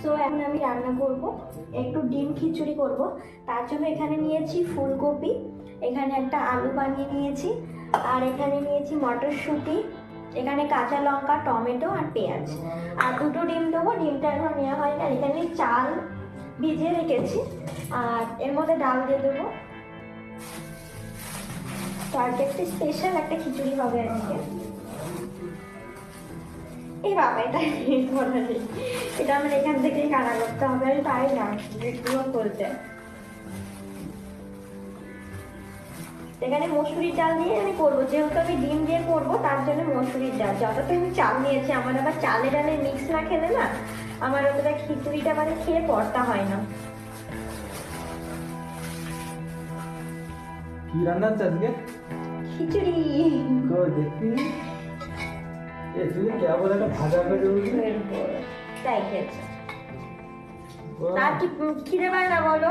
So এখন আমি রান্না করব। একটু ডিম খিচুড়ি করব। তার জন্য এখানে নিয়েছি ফুলকপি, এখানে একটা আলু বানিয়ে নিয়েছি, আর এখানে নিয়েছি মটরশুঁটি, এখানে কাঁচা লঙ্কা, টমেটো আর পেঁয়াজ। আর দুটো ডিম দেবো, ডিমটা এখন নেওয়া হয় না। এখানে চাল ভিজিয়ে রেখেছি, আর এর মধ্যে ডাল দিয়ে দেবো। তো আজকে একটা স্পেশাল একটা খিচুড়ি হবে আজকে। এই বাবা এটা। এটা আমার এখান থেকেই কাটা করতে হবে আমি পারি না করতে। এখানে মসুরির ডাল দিয়ে আমি করব যেহেতু আমি ডিম দিয়ে করব তার জন্য মসুরির ডাল যতটা আমি চাল নিয়েছি আমার আবার চালে ডালে মিক্স না খেলে না আমার অতটা খিচুড়িটা মানে খেয়ে পড়তা হয় না। কি রান্না আজকে? খিচুড়ি। কই তাই খেয়েছে। তার কি খিদে পায় না বলো?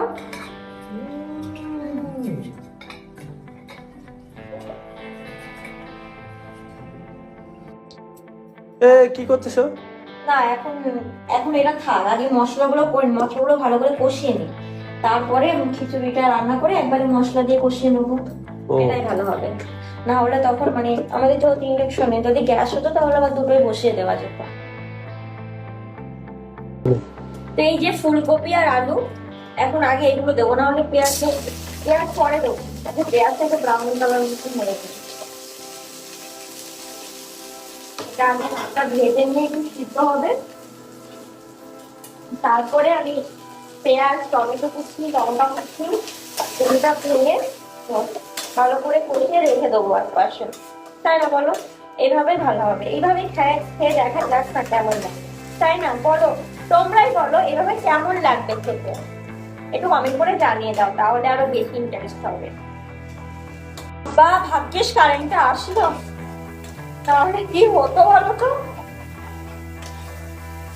এ কি করছিস না এখন এখন এটা থাক আগে মশলাগুলো করে মশলাগুলো ভালো করে কষিয়ে নি তারপরে খিচুড়িটা রান্না করে একবারে মশলা দিয়ে কষিয়ে নেব। এটাই ভালো হবে। না হলে তখন মানে আমাদের যেহেতু ইন্ডাকশনে যদি গ্যাস হতো তাহলে আবার দুটোই বসিয়ে দেওয়া যেত। তো এই যে ফুলকপি আর আলু, এখন আগে এগুলো দেবো, না হলে পেঁয়াজ পেঁয়াজ পরে দেবো তাতে পেঁয়াজটাকে ব্রাউন কালার মতো আমি হালকা ভেজে নিয়ে একটু সিদ্ধ হবে। তারপরে আমি পেঁয়াজ, টমেটো কুচি, লঙ্কা কুচি এগুলোটা ভেঙে ভালো করে কষিয়ে রেখে দেবো এক পাশে। তাই না বলো? এইভাবে ভালো হবে। এইভাবে খেয়ে খেয়ে দেখা যাক না কেমন লাগে? তাই না? বলো। তোমরাই বলো এভাবে কেমন লাগবে খেতে? একটু কমেন্ট করে জানিয়ে দাও, তাহলে আরও বেশি ইন্টারেস্ট হবে। বা ভাগ্যিস কারেন্টটা আসলো। তাহলে কি হতো বলো তো?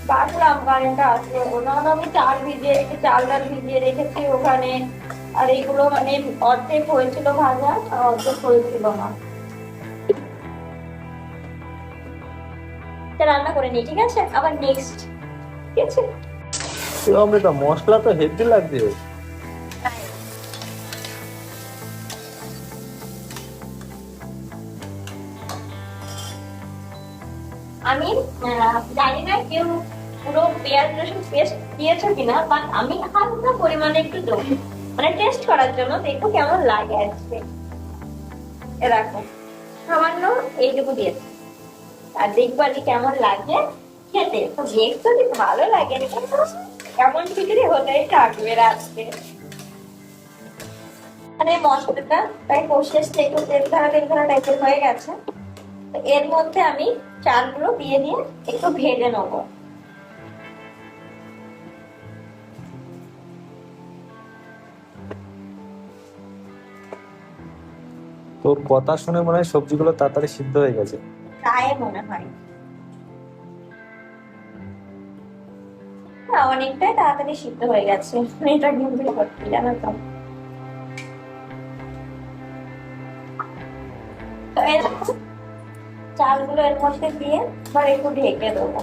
বাঁচলাম কারেন্টটা আসলো। না, আমি চাল ভিজিয়ে রেখে, চাল ডাল ভিজিয়ে রেখেছি ওখানে। আর এগুলো মানে অর্ধেক হয়েছিল ভাজা আর অর্ধেক হয়েছিল না রান্না করে নি ঠিক আছে? আবার নেক্সট ঠিক আছে? অমৃতা মশলা তো হেভি লাগছে আমি জানি না কেউ পুরো পেঁয়াজ রসুন পেস্ট দিয়েছ কিনা বাট আমি হালকা পরিমাণে একটু দেবো। মানে টেস্ট করার জন্য দেখো কেমন লাগে আজকে। এ দেখো, সামান্য এইটুকু দিয়েছি আর দেখব আজকে কেমন লাগে খেতে। তো দেখতে যদি ভালো লাগে কেমন খিচুড়ি হতেই থাকবে রাত্রে মানে মশলাটা কষে এসছে একটু তেল ধারা তেল ধারা টাইপের হয়ে গেছে। এর মধ্যে আমি চালগুলো দিয়ে দিয়ে একটু ভেজে নেব। তোর কথা শুনে মনে হয় সবজিগুলো তাড়াতাড়ি সিদ্ধ হয়ে গেছে। প্রায় মনে হয়। অনেকটাই তাড়াতাড়ি সিদ্ধ হয়ে গেছে। এটা কিন্তু করতে জানো তো। চালগুলো এর মধ্যে দিয়ে একটু ঢেকে দেবো।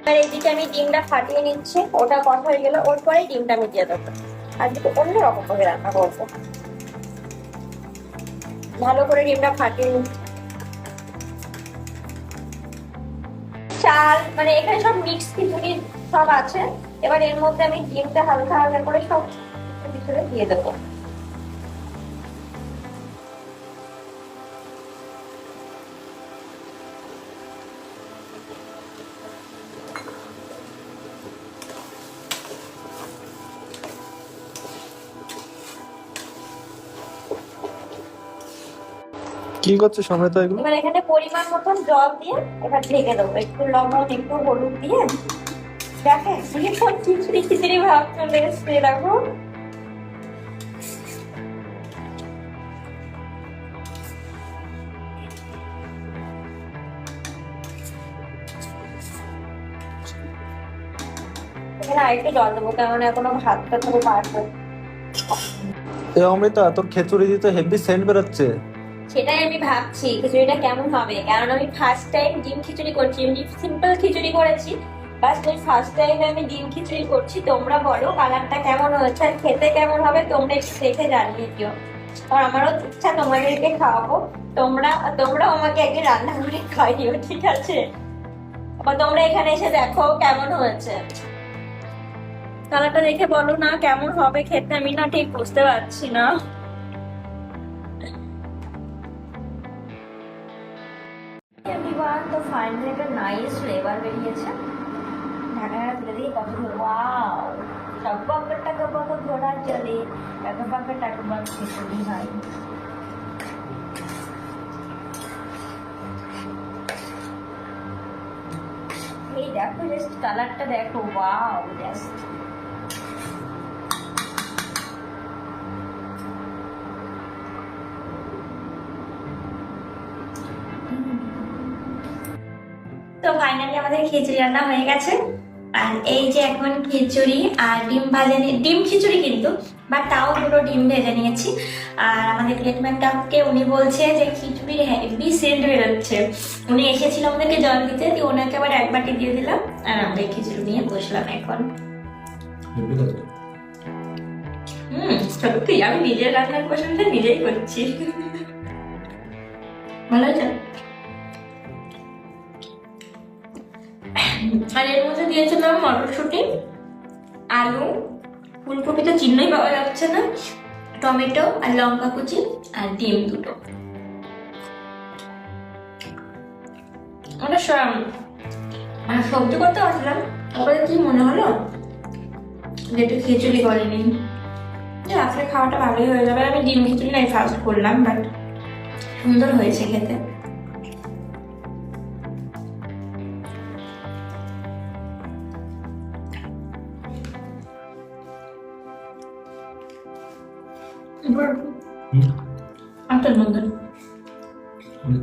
এবার এইদিকে আমি ডিমটা ফাটিয়ে নিচ্ছি, ওটা কথা হয়ে গেলে ওর পরে ডিমটা আমি দিয়ে দেবো। আর একটু অন্যরকম ভাবে রান্না করব। ভালো করে ডিমটা ফাটিয়ে নিচ্ছি। চাল মানে এখানে সব মিক্স খিচুড়ি সব আছে। এবার এর মধ্যে আমি ডিমটা হালকা হালকা করে সব ভিতরে দিয়ে দেবো। কি করছ সমৃদ্ধ এগুলো। এবার এখানে পরিমাণ মতন জল দিয়ে এবার ঢেকে দেবো। একটু লবণ একটু হলুদ দিয়ে। এখন জল দেবো এখনও ভাতটা তো পারফেক্ট অমৃতা তোর খেচুড়ি দিতে হেভি সেন্ট বেরোচ্ছে। সেটাই আমি ভাবছি খিচুড়িটা কেমন হবে। কারণ আমি ফার্স্ট টাইম ডিম খিচুড়ি করছি। এমনি সিম্পল খিচুড়ি করেছি। বাস ওই ফার্স্ট টাইম আমি ডিম খিচুড়ি করছি। তোমরা বলো, কালারটা কেমন হয়েছে আর খেতে কেমন হবে তোমরা একটু দেখে জানিয়ে দিও। আর আমারও ইচ্ছা তোমাদেরকে খাওয়াবো। তোমরা, তোমরাও আমাকে একদিন রান্না করে খাইও, ঠিক আছে? আবার তোমরা এখানে এসে দেখো কেমন হয়েছে। কালারটা দেখে বলো না, কেমন হবে খেতে? আমি না ঠিক বুঝতে পারছি না। তো ফাইনালি একটা নাইস ফ্লেভার বেরিয়েছে। ঢাকাটা তুলে দিয়ে কত ওয়াও টকবক টকবক ঘোড়া চলে টকবক টকবক খিচুড়ি হয়। এই দেখো জাস্ট কালারটা দেখো। ওয়াও জাস্ট তো ফাইনালি আমাদের খিচুড়ি রান্না হয়ে গেছে। আর এই যে এখন খিচুড়ি আর ডিম ভাজা ডিম খিচুড়ি কিন্তু বাট তাও দুটো ডিম ভেজে নিয়েছি। আর আমাদের প্লেটম্যানটাকে উনি বলছে যে খিচুড়ির হেভি সেন্ট বেরোচ্ছে। উনি এসেছিল আমাদেরকে জল দিতে দিয়ে ওনাকে আবার এক বাটি দিয়ে দিলাম। আর আমাদের খিচুড়ি নিয়ে বসলাম এখন। হুম সত্যি আমি নিজের রান্নার পছন্দ নিজেই করছি। ভালো হয়েছে? আর এর মধ্যে দিয়েছিলাম মটরশুঁটি, আলু ফুলকপি তো চিহ্নই পাওয়া যাচ্ছে না, টমেটো আর লঙ্কা কুচি আর ডিম দুটো। ওটা সবজি করতে আসলাম। তারপরে কি মনে হলো? যে একটু খিচুড়ি করেনি। রাত্রে খাওয়াটা ভালোই হয়ে যাবে। আমি ডিম খিচুড়ি নাই ফার্স্ট করলাম বাট সুন্দর হয়েছে খেতে। এবার আচ্ছা নন্দন হুম